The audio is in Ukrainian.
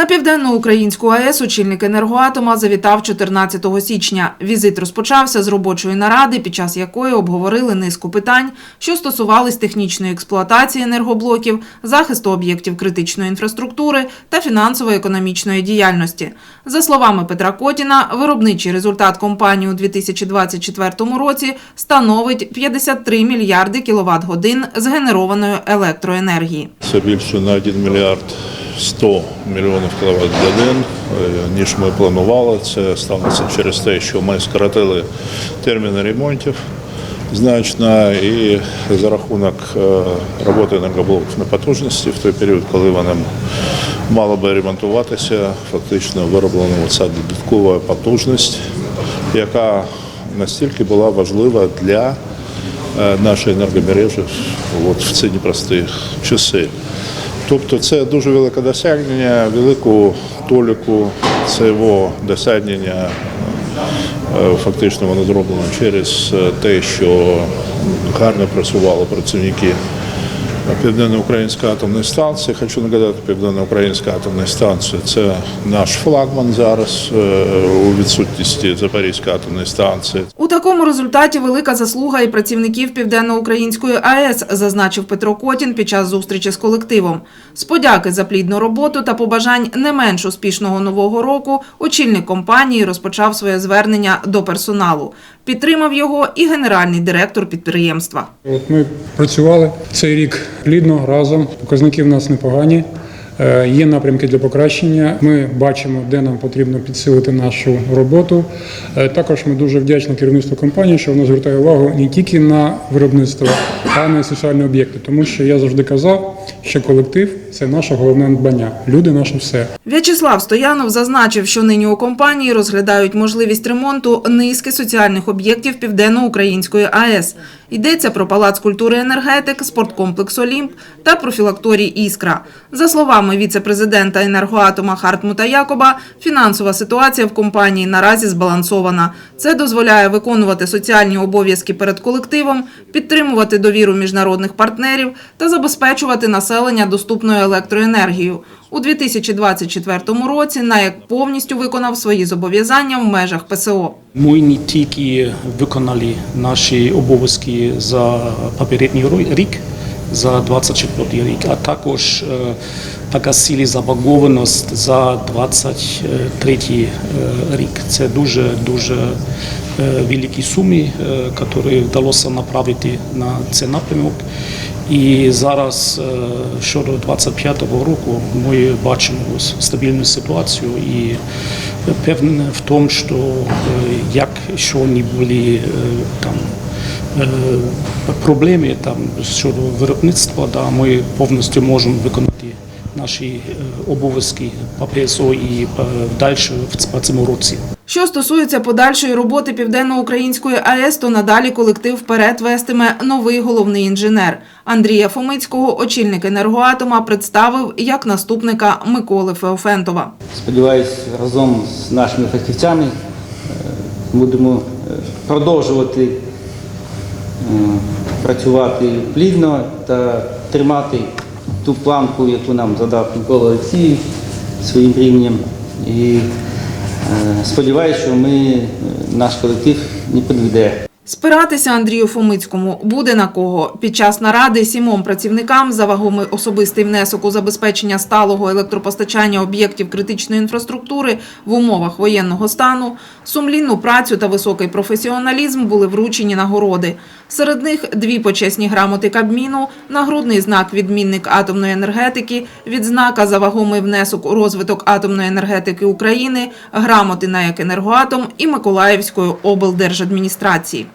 На південноукраїнську АЕС очільник енергоатома завітав 14 січня. Візит розпочався з робочої наради, під час якої обговорили низку питань, що стосувались технічної експлуатації енергоблоків, захисту об'єктів критичної інфраструктури та фінансово-економічної діяльності. За словами Петра Котіна, виробничий результат компанії у 2024 році становить 53 мільярди кіловат годин згенерованої електроенергії. Це більше на 1 мільярд 100 мільйонів кіловат годин, е, ніж ми планували. Це сталося через те, що ми скоротили терміни ремонтів значно і за рахунок е, роботи енергоблоків на потужності в той період, коли вони мало би ремонтуватися, фактично вироблена ця додаткова потужність, яка настільки була важлива для е, нашої енергомережі от в ці непрості часи. Тобто це дуже велике досягнення, велику толіку цього досягнення е, фактично воно зроблено через е, те, що гарно працювали працівники Південно-Української атомної станції. Хочу нагадати, Південно-Українська атомна станція це наш флагман зараз е, у відсутності Запорізької атомної станції. У такому результаті велика заслуга і працівників Південно-Української АЕС, зазначив Петро Котін під час зустрічі з колективом. З подяки за плідну роботу та побажань не менш успішного нового року очільник компанії розпочав своє звернення до персоналу. Підтримав його і генеральний директор підприємства. От ми працювали цей рік плідно разом. Показники в нас непогані. Е, Є напрямки для покращення. Ми бачимо, де нам потрібно підсилити нашу роботу. Е, Також ми дуже вдячні керівництву компанії, що воно звертає увагу не тільки на виробництво, а й на соціальні об'єкти. Тому що я завжди казав, що колектив це наше головне надбання. Люди наше все. В'ячеслав Стоянов зазначив, що нині у компанії розглядають можливість ремонту низки соціальних об'єктів Південно-Української АЕС. Йдеться про палац культури енергетик, спорткомплекс Олімп та профілакторій Іскра. За словами віце-президента енергоатома Хартмута Якоба, фінансова ситуація в компанії наразі збалансована. Це дозволяє виконувати соціальні обов'язки перед колективом, підтримувати довіру міжнародних партнерів та забезпечувати населення доступною електроенергією. У 2024 році НАЕК повністю виконав свої зобов'язання в межах ПСО. Ми не тільки виконали наші обов'язки за попередній рік, за 24 рік, а також е, погасили заборгованість за 23 е, рік. Це дуже дуже е, великі суми, е, які вдалося направити на цей напрямок. І зараз е, щодо 25-го року ми бачимо стабільну ситуацію і певне в тому, що як що не були е, там е, проблеми там щодо виробництва, да, ми повністю можемо виконати наші е, обов'язки по ПСО і е, далі в цьому році. Що стосується подальшої роботи Південно-Української АЕС, то надалі колектив вперед вестиме новий головний інженер. Андрія Фомицького, очільник енергоатома, представив як наступника Миколи Феофентова. Сподіваюсь, разом з нашими фахівцями е, будемо продовжувати працювати плідно та тримати ту планку, яку нам задав Микола Олексіїв своїм рівнем. І е, сподіваюся, що ми, е, наш колектив не підведе. Спиратися Андрію Фомицькому буде на кого. Під час наради сімом працівникам за вагомий особистий внесок у забезпечення сталого електропостачання об'єктів критичної інфраструктури в умовах воєнного стану, сумлінну працю та високий професіоналізм були вручені нагороди. Серед них дві почесні грамоти Кабміну, нагрудний знак відмінник атомної енергетики, відзнака за вагомий внесок у розвиток атомної енергетики України, грамоти на як енергоатом і Миколаївської облдержадміністрації.